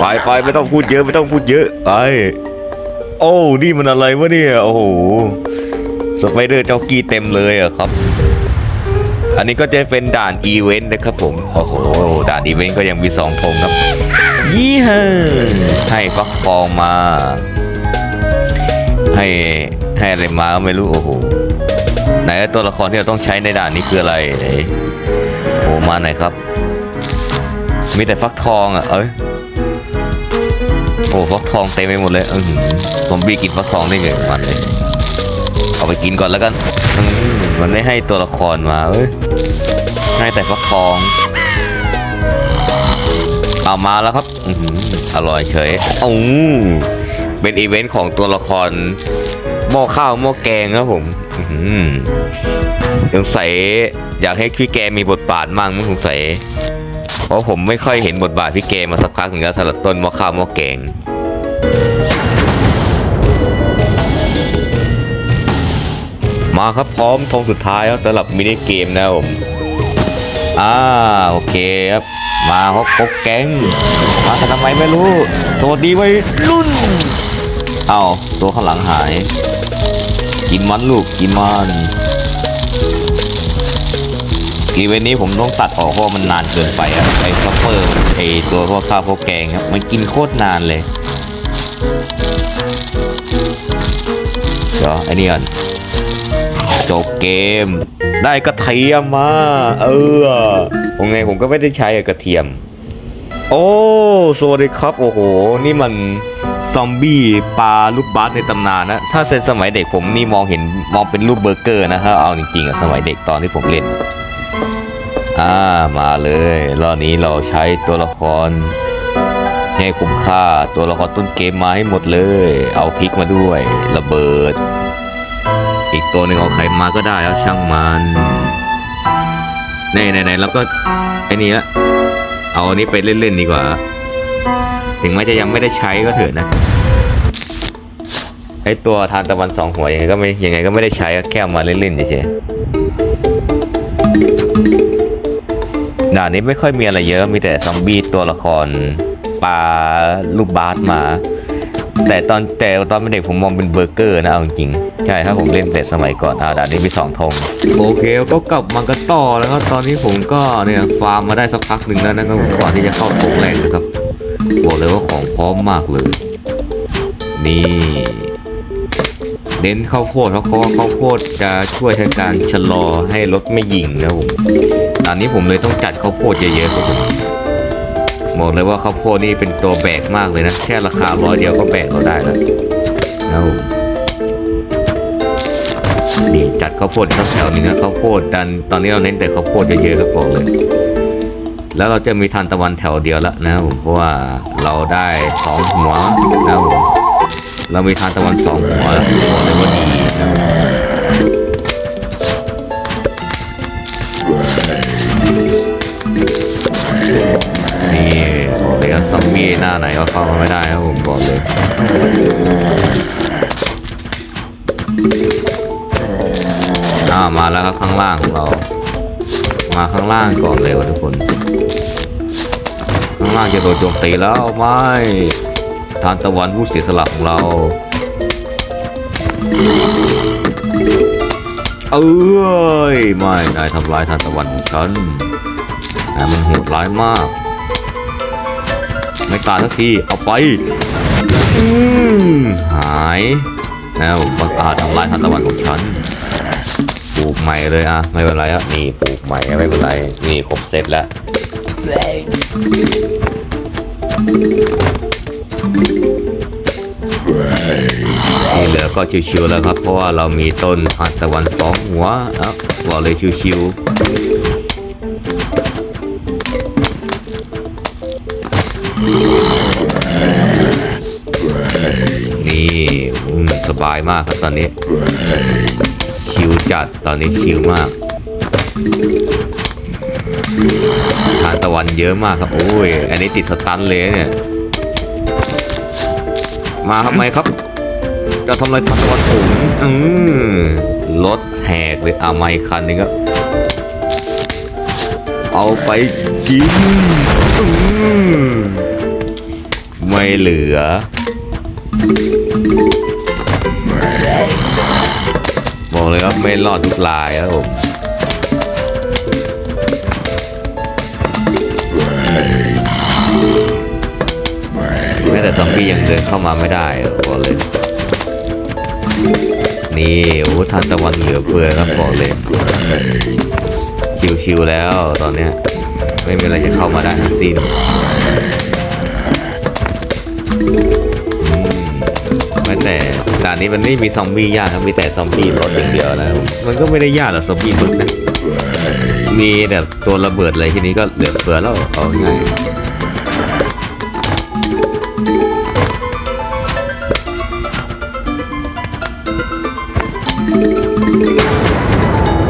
ไปไปไม่ต้องพูดเยอะไม่ต้องพูดเยอะไปโอ้นี่มันอะไรวะเนี่ยโอ้โหสไปเดอร์เจ้ากี้เต็มเลยอะครับ อันนี้ก็จะเป็นด่านอีเวนต์นะครับผมโอ้โหด่านอีเวนต์ก็ยังมีสองธงครับยี่ห้อให้ฟักทองมา ให้ให้อะไรมาก็ไม่รู้โอ้โห ไหนตัวละครที่เราต้องใช้ในด่านนี้คืออะไรโอ้มาไหนครับ มีแต่ฟักทองอะเอ้ยโอ้ฟักทองเต็มไปหมดเลยอือหือซอมบี้กินฟักทองได้ไงมันเลยเอาไปกินก่อนแล้วกันมันไม่ให้ตัวละครมาเอ้ยให้แต่ฟักทองเอามาแล้วครับอืออร่อยเฉยอู้เป็นอีเวนต์ของตัวละครหม้อข้าวหม้อแกงครับผม สงสัยอยากให้พี่แกมีบทบาทมั่งมั้งสงสัย เพราะผมไม่ค่อยเห็นบทบาทพี่เกมาสักพักหนึ่งแล้วสำหรับต้นมอข้าวมอแกงมาครับพร้อมทงสุดท้ายแล้วสำหรับมินิเกมนะผมอ่าโอเคครับ มาพบพบแก๊งมาทำไมไม่รู้ สวัสดีไว้รุ่น เอาตัวข้างหลังหาย กินมันลูกกินมันอีเวนต์นี้ผมต้องตัดออกเพราะมันนานเกินไปอะไอ้ซัฟเฟอร์ไอ้ตัวพวกข้าวพวกแกงครับ มันกินโคตรนานเลย เดี๋ยวไอ้นี่ก่อนจบเกม ได้กระเทียมมา เออผมไงผมก็ไม่ได้ใช้กระเทียม โอ้สวัสดีครับ โอ้โห นี่มัน ซอมบี้ปลาลูกบาสในตำนานนะ ถ้าเป็นสมัยเด็กผมนี่มองเห็นมองเป็นรูปเบอร์เกอร์นะฮะเอาจริงๆอะสมัยเด็กตอนที่ผมเล่น อ่ามาเลยรอบนี้เราใช้ตัวละครให้คุ้มค่าตัวละครต้นเกมมาให้หมดเลย เอาพริกมาด้วยระเบิด อีกตัวหนึ่งเอาใครมาก็ได้แล้วช่างมันในไหนไหนแล้วก็ไอ้นี่ละเอาอันนี้ไปเล่นๆดีกว่า ถึงแม้จะยังไม่ได้ใช้ก็เถอะนะไอตัวทานตะวันสองหัวยังไงก็ไม่ยังไงก็ไม่ได้ใช้แค่เอามาเล่นๆเฉยๆด่านนี้ไม่ค่อยมีอะไรเยอะมีแต่ซอมบี้ตัวละครปลาลูกบาสมา แต่ตอนแต่ตอนเป็นเด็กผมมองเป็นเบอร์เกอร์นะเอาจริงใช่ถ้าผมเล่นแต่สมัยก่อนอ่าด่านนี้มีสองธงโอเคก็กลับมากันต่อแล้วก็ตอนนี้ผมก็เนี่ยฟาร์มมาได้สักพักหนึ่งแล้วนะครับก่อนที่จะเข้าธงแรกนะครับ บอกเลยว่าของพร้อมมากเลย นี่ เน้นข้าวโพดเพราะข้าวโพดจะช่วยในการชะลอให้รถไม่ยิงนะผมตอนนี้ผมเลยต้องจัดข้าวโพดเยอะๆครับผมบอกเลยว่าข้าวโพดนี่เป็นตัวแบกมากเลยนะ แค่ราคาร้อยเดียวก็แบกเราได้แล้วนะผมนี่จัดข้าวโพดทั้งแถวนี้นะข้าวโพดดันตอนนี้เราเน้นแต่ข้าวโพดเยอะๆครับบอกเลย แล้วเราจะมีทานตะวันแถวเดียวแล้วนะครับผมเพราะว่าเราได้สองหัวนะครับผมเรามีทานตะวันสองหัวบอกเลยว่าดีนี่บอกเลยว่าซอมบี้หน้าไหนก็เข้ามาไม่ได้ครับผมบอกเลยอ่ามาแล้วครับข้างล่างของเรา มาข้างล่างก่อนเลยทุกคน ข้างล่างจะโดนโจมตีแล้วไม่ทานตะวันผู้เสียสละของเรา เอ้ยไม่นายทำร้ายทานตะวันของฉันนายมันโหดร้ายมาก ไม่กล้าสักทีเอาไปหายแล้วบังอาจทำร้ายทานตะวันของฉัน กใหม่เลยอะไม่เป็นไรอะนี่ปลูกใหม่ไม่เป็นไรนี่ครบเสร็จแล้วที่เหลือก็ชิวๆแล้วครับ เพราะว่าเรามีต้นทานตะวันสองหัวอ้าบอกเลยชิวๆนี่อืมสบายมากครับตอนนี้ ชิวจัดตอนนี้ชิวมากทานตะวันเยอะมากครับ โอ้ย อันนี้ติดสตันเลยเนี่ย มาทำไมครับ จะทำอะไรทานตะวันผมอืมลดแหกเลยเอาไมคันหนึ่งครับ เอาไปกินอืมไม่เหลือ เลยครับไม่รอดทุกลายครับผมแม้แต่ซอมบี้ยังเดินเข้ามาไม่ได้บอกเลย นี่โอ้ทานตะวันเหลือเฟือครับบอกเลย ชิวๆแล้วตอนเนี้ยไม่มีอะไรจะเข้ามาได้ทั้งสิ้นอืมแม้แต่ ด่านนี้มันไม่มีซอมบี้ยากครับมีแต่ซอมบี้รถอย่างเดียวนะมันก็ไม่ได้ยากหรอกซอมบี้มึกนะมีแบบตัวระเบิดอะไรทีนี้ก็เหลือเฟือแล้วเอาง่าย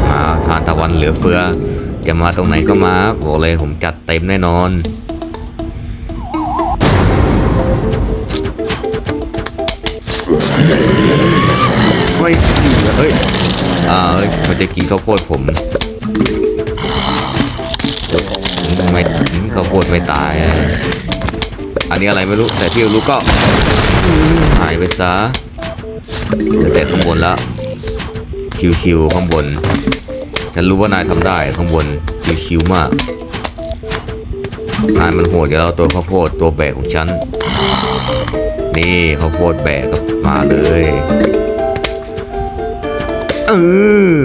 มาทานตะวันเหลือเฟือจะมาตรงไหนก็มาบอกเลยผมจัดเต็มแน่นอน อ่าเฮ้ยมันจะกินข้าวโพดผมไม่ข้าวโพดไม่ตาย อันนี้อะไรไม่รู้ แต่ที่รู้ก็หายไปซะเหลือแต่ข้างบนแล้วชิวๆข้างบน ฉันรู้ว่านายทำได้ข้างบนชิวๆมากนายมันโหดอยู่แล้วตัวข้าวโพดตัวแบกของฉัน นี่ข้าวโพดแบกก็มาเลย เออ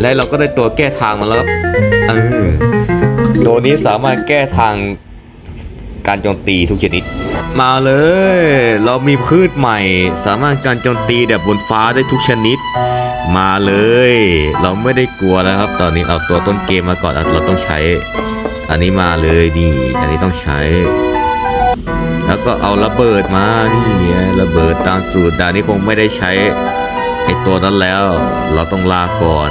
และเราก็ได้ตัวแก้ทางมาแล้วเออตัวนี้สามารถแก้ทางการโจมตีทุกชนิด มาเลย เรามีพืชใหม่ สามารถการโจมตีแบบบนฟ้าได้ทุกชนิด มาเลย เราไม่ได้กลัวแล้วครับ ตอนนี้เอาตัวต้นเกมมาก่อนอะเราต้องใช้ อันนี้มาเลยนี่ อันนี้ต้องใช้ แล้วก็เอาระเบิดมานี่ระเบิดตามสูตรดานี้คงไม่ได้ใช้ ไอตัวนั้นแล้ว เราต้องลาก่อน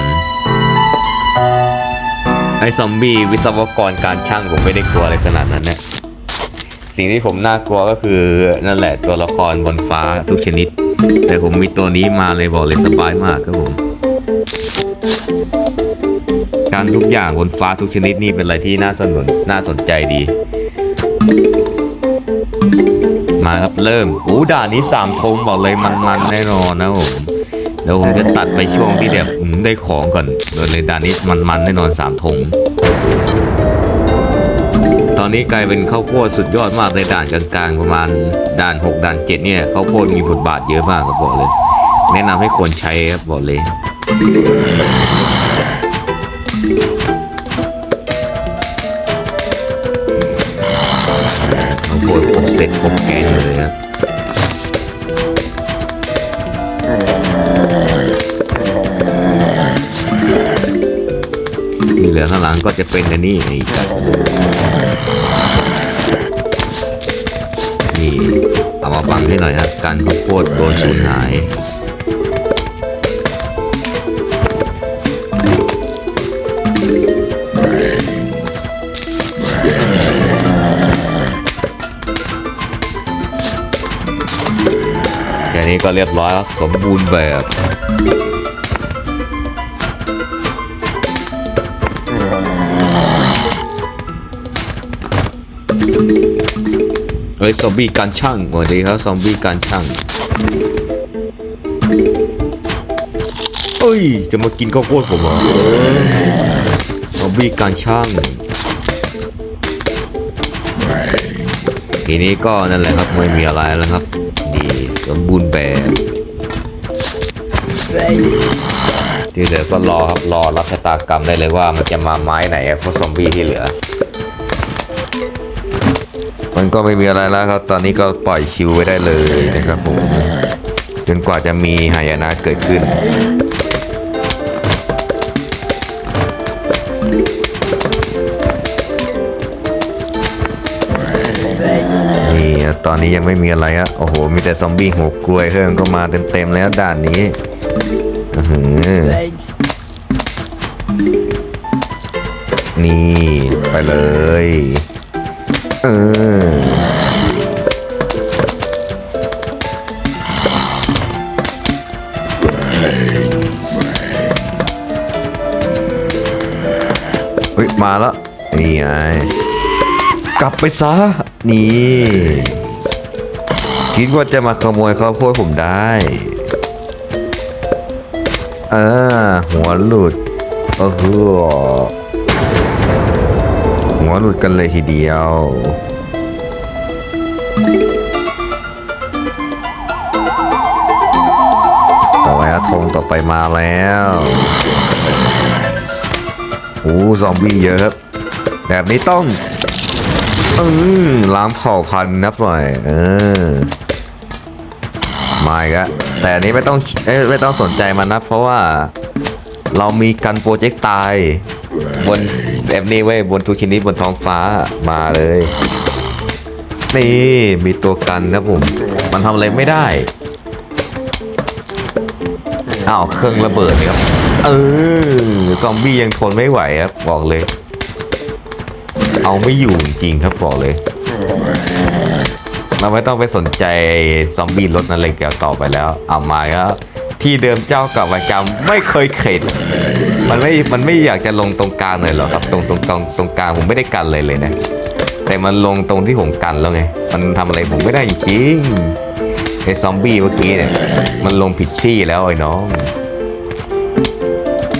ไอซอมบี้วิศวกรการช่างผมไม่ได้กลัวอะไรขนาดนั้นเนี่ยสิ่งที่ผมน่ากลัวก็คือนั่นแหละตัวละครบนฟ้าทุกชนิด แต่ผมมีตัวนี้มาเลยบอกเลยสบายมากครับผม การทุกอย่างบนฟ้าทุกชนิดนี่เป็นอะไรที่น่าสนุนน่าสนใจดี มาครับเริ่มโอ้ด่านนี้สามธงบอกเลยมันๆแน่นอนนะผม เดี๋ยวผมจะตัดไปช่วงที่แบบอืมได้ของก่อนโดยในด่านนี้มันๆแน่นอนสามธงตอนนี้กลายเป็นข้าวโพดสุดยอดมากในด่านกลางๆ ประมาณด่าน 6 ด่าน 7 เนี่ยข้าวโพดมีบทบาทเยอะมากครับบอกเลย แนะนำให้ควรใช้ครับบอกเลยข้าวโพดครบเสร็จครบแกงเลยนะ ที่เหลือข้างหลังก็จะเป็นอันนี้นี่นี่เอามาบังให้หน่อยครับการข้าวโพดโดนสูญหายแค่นี้ก็เรียบร้อยสมบูรณ์แบบ ซอมบี้การช่างสวัสดีครับซอมบี้การช่างเอ้ย จะมากินข้าวโพดผมเหรอซอมบี้การช่าง ทีนี้ก็นั่นแหละครับไม่มีอะไรแล้วครับดีสมบูรณ์แบบที่เหลือก็รอครับรอรับชะตากรรมได้เลยว่ามันจะมาไม้ไหนพวกซอมบี้ที่เหลือ มันก็ไม่มีอะไรแล้วครับ ตอนนี้ก็ปล่อยชิวไว้ได้เลยนะครับผม จนกว่าจะมีหายนะเกิดขึ้น นี่ตอนนี้ยังไม่มีอะไรอะโอ้โห มีแต่ซอมบี้หัวกลวยเพิ่มก็มาเต็มๆแล้วด่านนี้นี่ ไปเลย เออ มาแล้วนี่ไงกลับไปซะนี่ คิดว่าจะมาขโมยข้าวโพดผมได้เออหัวหลุดโอ้โหหัวหลุดกันเลยทีเดียวต่อไปอะธงต่อไปมาแล้ว โอ้ซอมบี้เยอะครับ แบบนี้ต้องอืมล้างเผ่าพันธุ์นับหน่อย เออมาอีกแล้วแต่อันนี้ไม่ต้องเอ้ยไม่ต้องสนใจมันนะ เพราะว่าเรามีกันโปรเจกต์ตาย บนแบบนี้เว้ยบนทุกชนิดบนท้องฟ้ามาเลย นี่มีตัวกันนะผม มันทำอะไรไม่ได้ อ้าวเครื่องระเบิดครับ เออซอมบี้ยังทนไม่ไหวครับบอกเลย เอาไม่อยู่จริงครับบอกเลย เราไม่ต้องไปสนใจซอมบี้รถนั่นเลยเกี่ยวต่อไปแล้ว เอามาครับที่เดิมเจ้ากับประจำไม่เคยเข็ด มันไม่ มันไม่อยากจะลงตรงกลางเลยเหรอครับ ตรงตรงตรงตรงกลางผมไม่ได้กันเลยเลยนะ แต่มันลงตรงที่ผมกันแล้วไง มันทำอะไรผมไม่ได้จริง ไอ้ซอมบี้เมื่อกี้เนี่ย มันลงผิดที่แล้วไอ้น้อง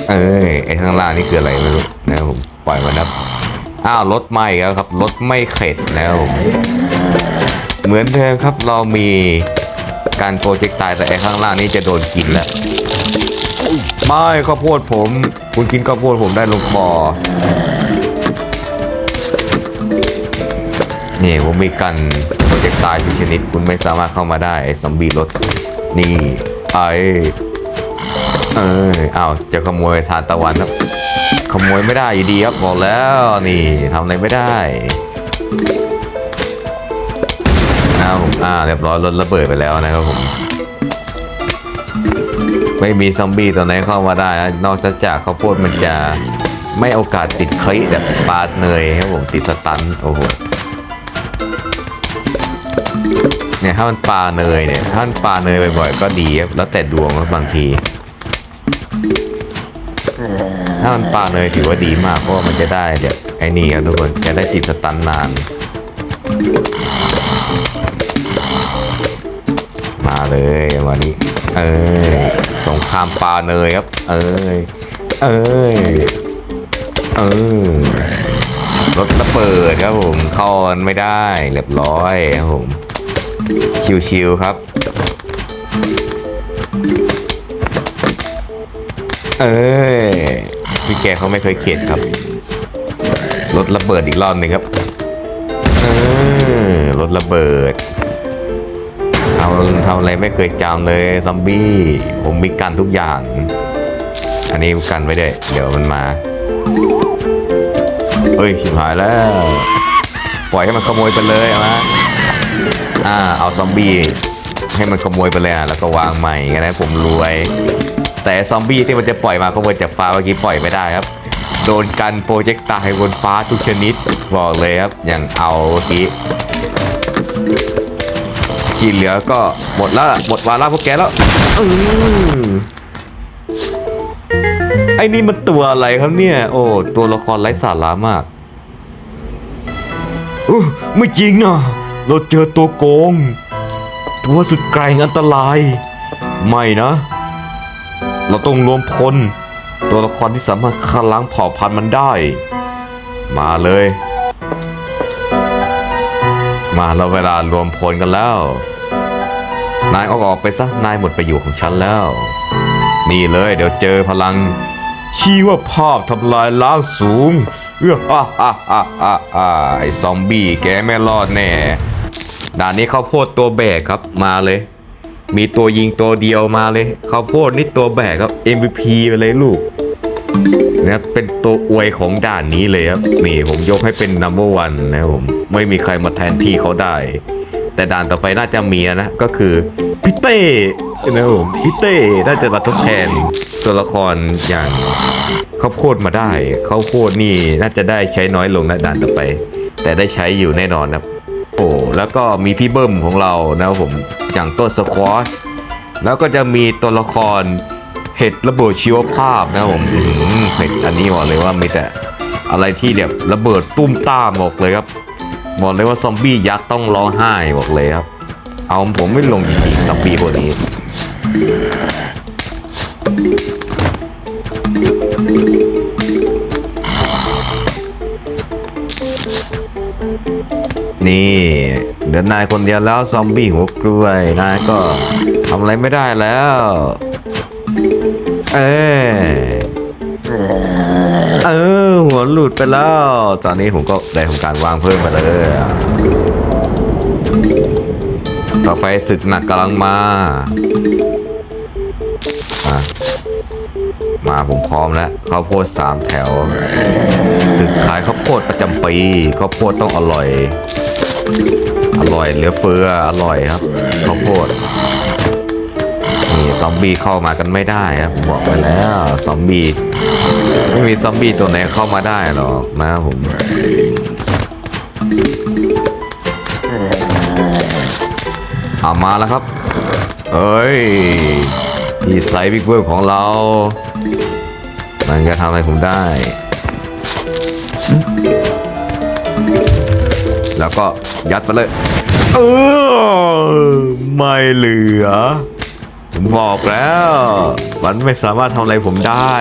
เอ้ยไอ้ข้างล่างนี่คืออะไรไม่รู้นะครับผมปล่อยมันนะอ้าวรถไหม้แล้วครับรถไม่เข็ดนะครับผมเหมือนเดิมครับเรามีการโปรเจกต์ตายแต่ไอ้ข้างล่างนี้จะโดนกินแล้วไม่ข้าวโพดผม คุณกินข้าวโพดผมได้ลงคอนี่ผมมีกัน ตายทุกชนิดคุณไม่สามารถเข้ามาได้ไอ้ซอมบี้รถนี่ไอ้เอออ้าวจะขโมยทานตะวันครับ ขโมยไม่ได้อยู่ดีครับบอกแล้วนี่ทำอะไรไม่ได้นะผมอ่าเรียบร้อยรถระเบิดไปแล้วนะครับผม ไม่มีซอมบี้ตัวไหนเข้ามาได้นะนอกจากข้าวโพดมันจะไม่โอกาสติดคลิแบบปาดเนยครับผมติดสตันโอ้โห เนี่ยถ้ามันปลาเนยเนี่ยถ้ามันปลาเนยบ่อยๆก็ดีครับแล้วแต่ดวงบบางทีถ้ามันปลาเนยถือว่าดีมากเพราะว่ามันจะได้เดี๋ยวไอ้นี่ครับทุกคนจะได้ติดสตันนาน มาเลยวันนี้ เออสงครามปลาเนยครับ เอ้ยเอ้ยเออรถระเบิดครับผมเข้ากันไม่ได้เรียบร้อยครับผม ชิวๆครับ เอ้ยพี่แกเขาไม่เคยเข็ดครับ รถระเบิดอีกรอบหนึ่งครับเออรถระเบิดทำทำอะไรไม่เคยจำเลยซอมบี้ ผมมีกันทุกอย่าง อันนี้กันไว้ด้วยเดี๋ยวมันมาเฮ้ยชิบหายแล้ว ปล่อยให้มันขโมยไปเลยเอามา อ่าเอาซอมบี้ให้มันขโมยไปเลยอะแล้วก็วางใหม่กันนะผมรวย แต่ซอมบี้ที่มันจะปล่อยมาขโมยจากฟ้าเมื่อกี้ปล่อยไม่ได้ครับ โดนกันโปรเจกต์ตายบนฟ้าทุกชนิดบอกเลยครับอย่างเอาเมื่อกี้ที่เหลือก็หมดแล้วหมดวาระพวกแกแล้วอืไอ้นี่มันตัวอะไรครับเนี่ย โอ้ตัวละครไร้สาระมากอู้ไม่จริงนะ เราเจอตัวโกง ตัวสุดแกร่งอันตราย ไม่นะ เราต้องรวมพล ตัวละครที่สามารถฆ่าล้างเผ่าพันธุ์มันได้ มาเลย มาแล้วเวลารวมพลกันแล้ว นายออกออกไปซะ นายหมดประโยชน์ของฉันแล้ว นี่เลยเดี๋ยวเจอพลังชีวภาพทำลายล้างสูง เอื้อฮ่าฮ่าฮ่าฮ่าฮ่าไอ้ซอมบี้แกไม่รอดแน่ ด่านนี้ข้าวโพดตัวแบกครับมาเลย มีตัวยิงตัวเดียวมาเลยข้าวโพดนี่ตัวแบกครับ MVP ไปเลยลูกนะครับเป็นตัวอวยของด่านนี้เลยครับนี่ผมยกให้เป็น number one นะครับผมไม่มีใครมาแทนที่เขาได้ แต่ด่านต่อไปน่าจะมีนะก็คือพี่เต้นะครับผมพี่เต้น่าจะมาทดแทนตัวละครอย่างข้าวโพดมาได้ข้าวโพดนี่น่าจะได้ใช้น้อยลงนะด่านต่อไป แต่ได้ใช้อยู่แน่นอนครับ โอ้แล้วก็มีพี่เบิ้มของเรานะครับผมอย่างต้นสควอชแล้วก็จะมีตัวละครเห็ดระเบิดชีวภาพนะครับผมเห็ดอันนี้บอกเลยว่ามีแต่อะไรที่แบบระเบิดตุ้มต้ามบอกเลยครับบอกเลยว่าซอมบี้ยักษ์ต้องร้องไห้บอกเลยครับ เอาผมไม่ลงจริงๆซอมบี้พวกนี้ นี่เดี๋ยวนายคนเดียวแล้วซอมบี้หัวกล้วยนายก็ทำอะไรไม่ได้แล้ว เออเออหัวหลุดไปแล้ว ตอนนี้ผมก็ได้ทำการวางเพิ่มมาเลย ต่อไปศึกหนักกำลังมาอะมาผมพร้อมแล้วข้าวโพดสามแถวศึกขายข้าวโพดประจำปีข้าวโพดต้องอร่อย อร่อยเหลือเฟืออร่อยครับข้าวโพดนี่ซอมบี้เข้ามากันไม่ได้ครับผมบอกไปแล้วซอมบี้ไม่มีซอมบี้ตัวไหนเข้ามาได้หรอกนะผมเอามาแล้วครับเอ้ยที่ไซส์บิ๊กเบิร์ของเรา มันจะทำอะไรผมได้ แล้วก็ยัดไปเลย เออไม่เหลือ ผมบอกแล้ว มันไม่สามารถทำอะไรผมได้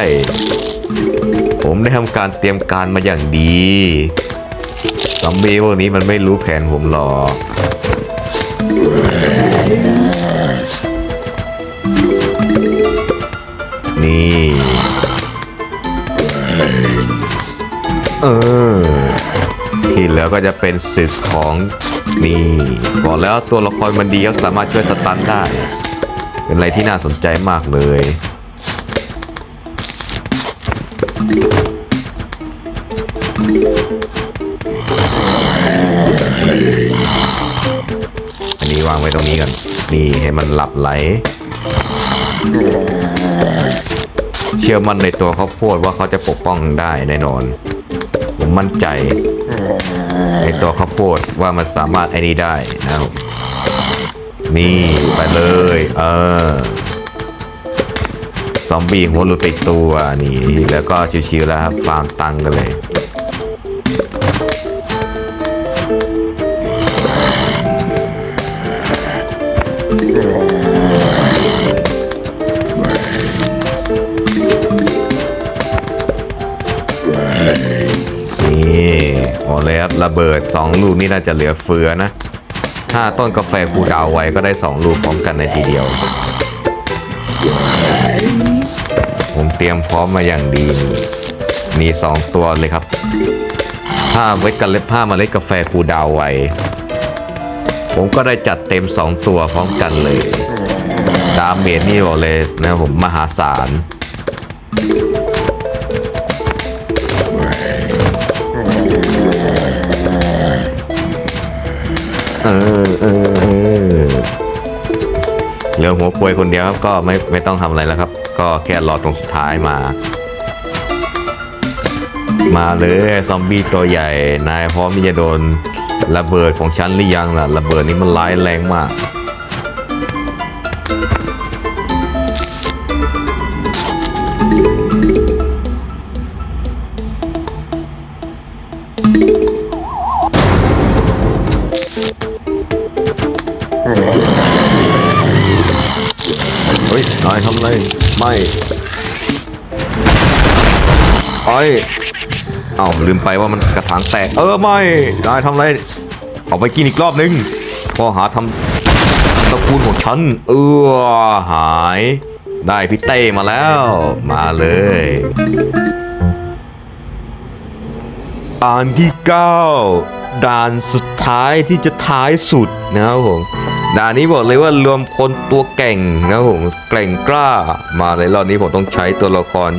ผมได้ทำการเตรียมการมาอย่างดีซอมบี้พวกนี้มันไม่รู้แผนผมหรอกนี่ เออ ที่เหลือก็จะเป็นศึกของนี่บอกแล้วตัวละครมันดีก็สามารถช่วยสตันได้ เป็นอะไรที่น่าสนใจมากเลยอันนี้วางไว้ตรงนี้กันนี่ให้มันหลับไหล เชื่อมั่นในตัวเขาวโพดว่าเขาจะปกป้องได้แน่นอน มมั่นใจในตัวข้าวโพดว่ามันสามารถไอ้นี่ได้นะครับ นี่ไปเลย เออซอมบี้หัวหลุดไปตัวนี่แล้วก็ชิวๆแล้วครับฟาร์มตังกันเลย ระเบิด 2 ลูกนี่น่าจะเหลือเฟือนะ ถ้าต้นกาแฟกูดาวไว้ก็ได้ 2 ลูกพร้อมกันในทีเดียว ผมเตรียมพร้อมมาอย่างดี มีสองตัวเลยครับ ถ้าเวทกันเล็บผ้ามาเล็ดกาแฟกูดาวไว้ ผมก็ได้จัดเต็ม 2 ตัวพร้อมกันเลย ดาเมจนี่บอกเลยนะผมมหาศาล เออเออเออเหลือหัวป่วยคนเดียวครับก็ไม่ไม่ต้องทำอะไรแล้วครับ ก็แค่รอตรงสุดท้ายมา มาเลยซอมบี้ตัวใหญ่ นายพร้อมที่จะโดนระเบิดของฉันหรือยังล่ะ ระเบิดนี้มันร้ายแรงมาก อ้าลืมไปว่ามันกระถางแตก เออไม่นายทำอะไร เอาไปกินอีกรอบนึงข้อหาทำตระกูลของฉัน เออหาย ได้พี่เต้มาแล้ว มาเลยด่านที่ 9 ด่านสุดท้ายที่จะท้ายสุดนะครับผมด่านนี้บอกเลยว่ารวมคนตัวเก่งนะครับผมเก่งกล้า มาเลยรอบนี้ผมต้องใช้ตัวละคร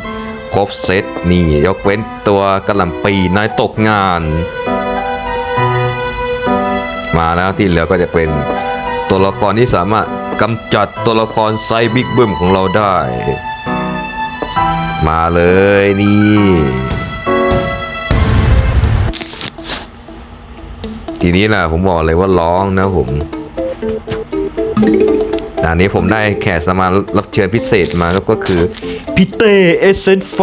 ครบเซตนี่ยกเว้นตัวกระหล่ำปีนายตกงาน มาแล้วที่เหลือก็จะเป็นตัวละครที่สามารถกำจัดตัวละครไซบิ๊กบึ้มของเราได้ มาเลยนี่ทีนี้แหละผมบอกเลยว่าร้องนะผม ด่านนี้ผมได้แขกสมารับเชิญพิเศษมาแล้วก็คือพี่เต้เอเซนไฟ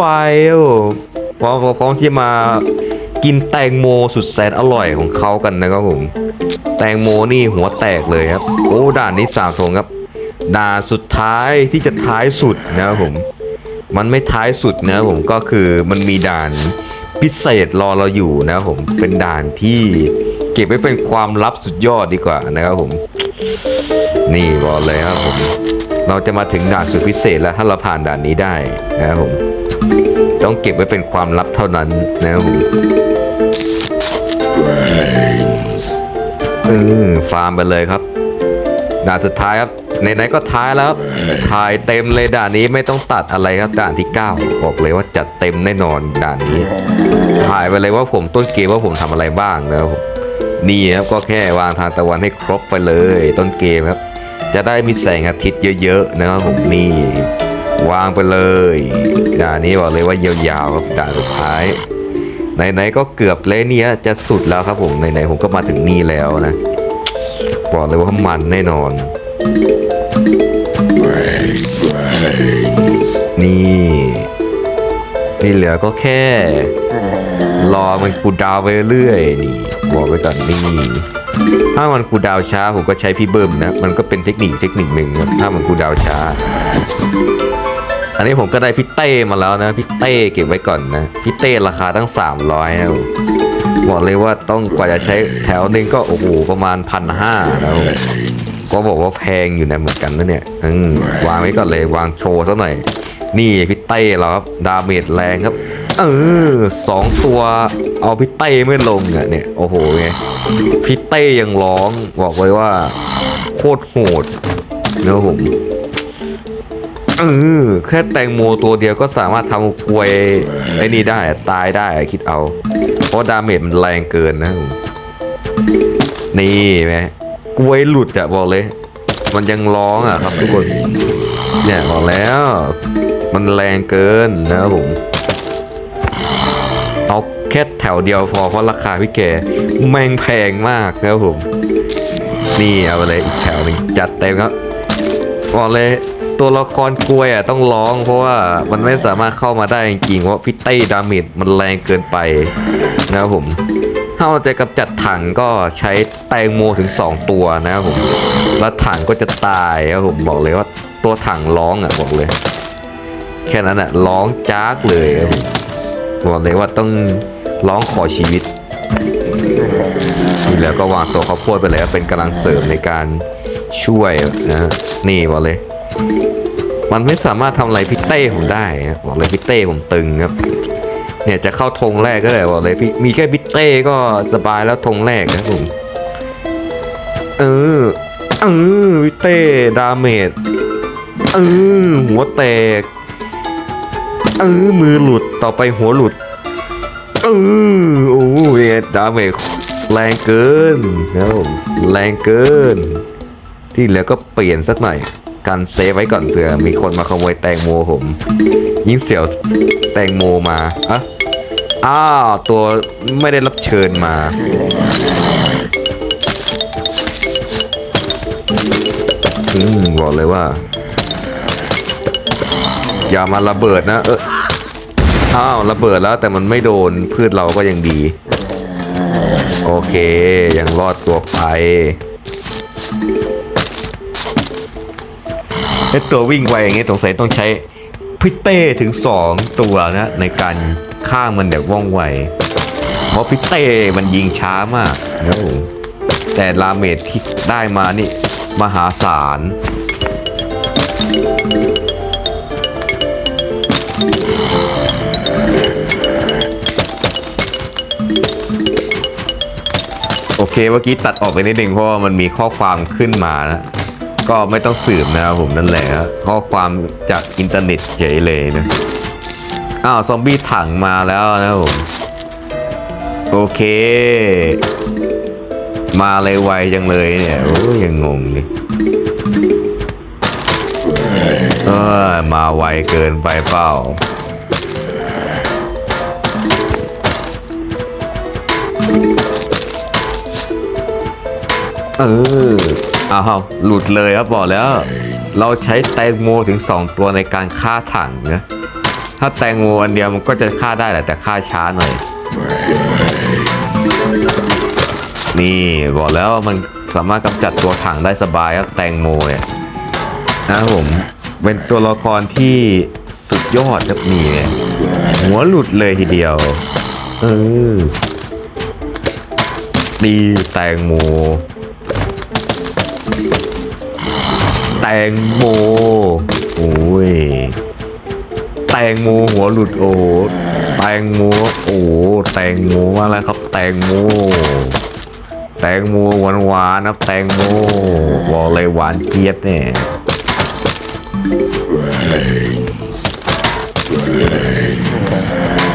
พร้อมพร้อมที่มากินแตงโมสุดแสนอร่อยของเขากันนะครับผม แตงโมนี่หัวแตกเลยครับ โอ้ด่านนี้สามทงครับ ด่านสุดท้ายที่จะท้ายสุดนะครับผม มันไม่ท้ายสุดนะครับผมก็คือมันมีด่านพิเศษรอเราอยู่นะครับผมเป็นด่านที่เก็บไว้เป็นความลับสุดยอดดีกว่านะครับผม นี่บอกเลยครับผมเราจะมาถึงด่านสุดพิเศษแล้วถ้าเราผ่านด่านนี้ได้นะครับผม ต้องเก็บไว้เป็นความลับเท่านั้นนะครับผมเออฟาร์มไปเลยครับด่านสุดท้ายครับไหนๆก็ท้ายแล้วครับถ่ายเต็มเลยด่านนี้ไม่ต้องตัดอะไรครับด่านที่ 9 บอกเลยว่าจัดเต็มแน่นอนด่านนี้ถ่ายไปเลยว่าผมต้นเกมว่าผมทำอะไรบ้างนะครับผม นี่ครับก็แค่วางทานตะวันให้ครบไปเลย ต้นเกมครับ จะได้มีแสงอาทิตย์เยอะๆนะครับผมนี่วางไปเลยด่านนี้บอกเลยว่ายาวๆครับด่านสุดท้ายไหนๆก็เกือบเลยเนี่ยจะสุดแล้วครับผมไหนๆผมก็มาถึงนี่แล้วนะบอกเลยว่ามันแน่นอน นี่นี่เหลือก็แค่ รอมันกูดาวไปเรื่อยนี่บอกไว้ก่อนนี่ถ้ามันกูดาวช้าผมก็ใช้พี่เบิ้มนะมันก็เป็นเทคนิคเทคนิคหนึ่งครับถ้ามันกูดาวช้า อันนี้ผมก็ได้พี่เต้มาแล้วนะพี่เต้เก็บไว้ก่อนนะพี่เต้ราคาตั้ง 300นะบอกเลยว่าต้องกว่าจะใช้แถวนึงก็โอ้โหประมาณพันห้าแล้วก็บอกว่าแพงอยู่นะเหมือนกันนะเนี่ยอืวางไว้ก่อนเลยวางโชว์สักหน่อย นี่พี่เต้เราครับดาเมจแรงครับ เออสองตัวเอาพี่เต้ไม่ลงอะเนี่ยโอ้โหไงพี่เต้ยังร้องบอกเลยว่า โคตรโหดเนื้อผมเออแค่แตงโมตัวเดียวก็สามารถทำควยไอ้นี่ได้ตายได้คิดเอา เพราะดาเมจมันแรงเกินนะผมนี่ไหมกล้วยหลุดอะบอกเลย มันยังร้องอะครับทุกคน เนี่ยบอกแล้ว มันแรงเกินนะครับผม แค่แถวเดียวพอเพราะราคาพี่แกแม่งแพงมากนะครับผม นี่เอาไปเลยอีกแถวหนึ่งจัดเต็มครับบอกเลยตัวละครกล้วยอะต้องร้อง เพราะว่ามันไม่สามารถเข้ามาได้จริงๆเพราพิเต้ดาเมจมันแรงเกินไปนะครับผมถ้าเราจะกำจัดถังก็ใช้แตงโมถึง 2 ตัวนะครับผม แล้วถังก็จะตายครับผมบอกเลยว่าตัวถังร้องอะบอกเลย แค่นั้นอะร้องจากเลยครับผมบอกเลยว่าต้อง ร้องขอชีวิตแล้วก็วางตัวข้าวโพดไปเลยเป็นกำลังเสริมในการช่วยนะนี่บอกเลย มันไม่สามารถทำอะไรพี่เต้ผมได้นะบอกเลยพี่เต้ผมตึงครับ เนี่ยจะเข้าธงแรกก็ได้บอกเลยพี่มีแค่พี่เต้ก็สบายแล้วธงแรกนะผมเออเออพี่เต้ดาเมจเออหัวแตกเออมือหลุดต่อไปหัวหลุด ออโอ้ยดาเมจแรงเกินนะครับผมแรงเกิน ที่เหลือก็เปลี่ยนสักหน่อยกันเซฟไว้ก่อนเผื่อมีคนมาขโมยแตงโมผม ยิ่งเสียวแตงโมมาอะอ้าวตัวไม่ได้รับเชิญมาอืมบอกเลยว่า อย่ามาระเบิดนะ เออ อ้าวระเบิดแล้วแต่มันไม่โดนพืชเราก็ยังดี โอเค ยังรอดตัวไปไอตัววิ่งไวอย่างเงี้ยสงสัยต้องใช้พิเต้ถึงสองตัวนะ ในการฆ่ามันแบบว่องไว เพราะพิเต้มันยิงช้ามากนะผมแต่ลาเมจที่ได้มานี่ มหาศาลโเคเมื่อกี้ตัดออกไปนิดนึงเพราะว่ามันมีข้อความขึ้นมานะก็ไม่ต้องสืบนะครับผมนั่นแหละข้อความจากอินเทอร์เน็ตเฉยเลยนะอ้าวซอมบี้ถังมาแล้วนะผมโอเค มาเลยไวจังเลยเนี่ยโอ้ยยังงงเลยเออมาไวเกินไปเปล่า เอออ้าวหลุดเลยครับบอกแล้ว เราใช้แตงโมถึง 2 ตัวในการฆ่าถังนะถ้าแตงโมอันเดียวมันก็จะฆ่าได้แหละแต่ฆ่าช้าหน่อย นี่บอกแล้วว่ามันสามารถกำจัดตัวถังได้สบายครับแตงโมเนี่ยนะครับผมเป็นตัวละครที่สุดยอดครับนี่เนี่ยหัวหลุดเลยทีเดียว เออดีแตงโม แตงโมโอ้ยแตงโมหัวหลุดโอ้แตงโมโอ้แตงโมมาแล้วครับ แตงโมแตงโมหวานหวานๆนะแตงโมบอกเลยหวานเจี๊ยบเนี่ยนี่ร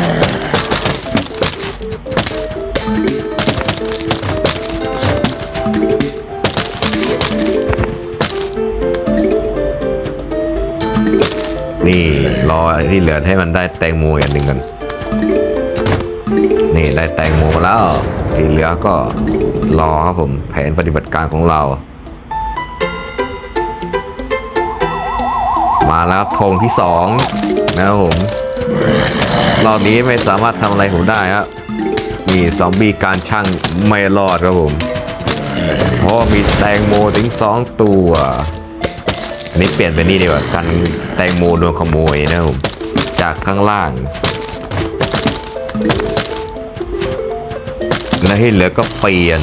อไอ้ที่เหลือให้มันได้แตงโมอย่างหนึ่งกันนี่ได้แตงโมแล้วที่เหลือก็รอครับผมแผนปฏิบัติการของเรา มาแล้วครับธงที่สองนะครับผมรอบนี้ไม่สามารถทำอะไรผมได้ครับนี่ซอมบี้การช่างไม่รอดครับผมเพราะมีแตงโมถึงสองตัว อันนี้เปลี่ยนเป็นนี่ดีกว่ากัน งโมโดนขโมยนะครับผมจากข้างล่าง แล้วที่เหลือก็เปลี่ยน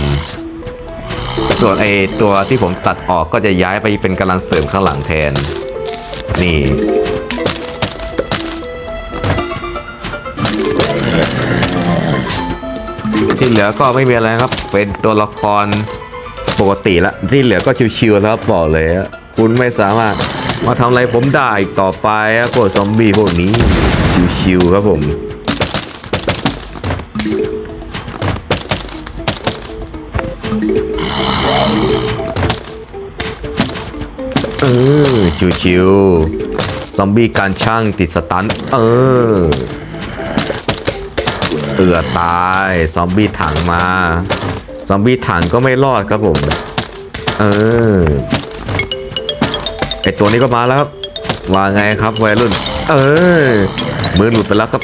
ส่วนไอตัวที่ผมตัดออกก็จะย้ายไปเป็นกำลังเสริมข้างหลังแทน นี่ที่เหลือก็ไม่มีอะไรครับ เป็นตัวละครปกติละ ที่เหลือก็ชิวๆแล้วบอกเลย คุณไม่สามารถ มาทำอะไรผมได้อีกต่อไปอะพวกซอมบี้พวกนี้ชิวๆครับผมเออชิวๆซอมบี้การช่างติดสตันเออเอือตายซอมบี้ถังมา ซอมบี้ถังก็ไม่รอดครับผม เออ ไอตัวนี้ก็มาแล้วครับว่าไงครับวัยรุ่น เออมือหลุดไปแล้วครับ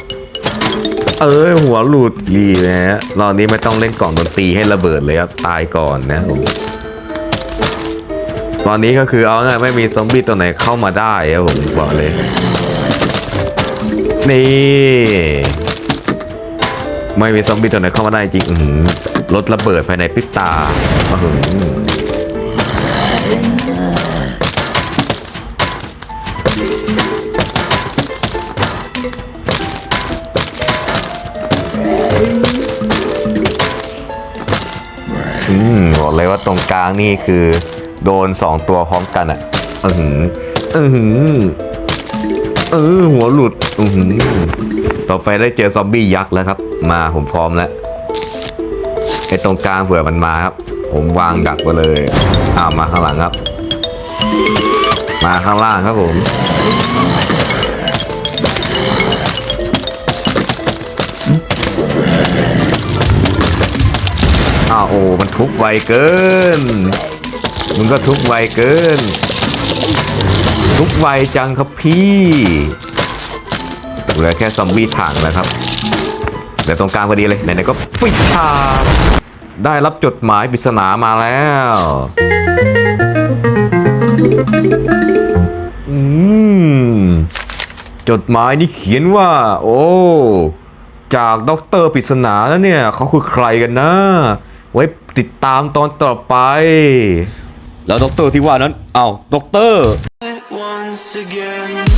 เออหัวหลุดรีนะฮะรอบนี้ไม่ต้องเล่นกล่องดนตรีให้ระเบิดเลยครับตายก่อนนะผมตอนนี้ก็คือเอาง่ายไม่มีซอมบี้ตัวไหนเข้ามาได้ครับผมบอกเลย นี่ ไม่มีซอมบี้ตัวไหนเข้ามาได้จริงรถระเบิดภายในพริบตาอื้ออ เลยว่าตรงกลางนี่คือ โดนสองตัวพร้อมกันอะ อือหือ อือหือเออหัวหลุด อือหือ ต่อไปได้เจอซอมบี้ยักษ์แล้วครับ มาผมพร้อมแล้วไอ้ตรงกลางเผื่อมันมาครับ ผมวางดักไว้เลยอ้าวมาข้างหลังครับ มาข้างล่างครับผม อ้าวโอ้มันทุบไวเกิน มึงก็ทุบไวเกิน ทุบไวจังครับพี่เหลือแค่ซอมบี้ถังแล้วครับเหลือตรงกลางพอดีเลยไหนๆก็ปิดฉากได้รับจดหมายปริศนามาแล้วอืมจดหมายนี่เขียนว่า โอ้ จากด็อกเตอร์ปริศนาแล้วเนี่ย เขาคือใครกันนะ ไว้ติดตามตอนต่อไป แล้วด็อกเตอร์ที่ว่านั้นเอ้าด็อกเตอร์ once again.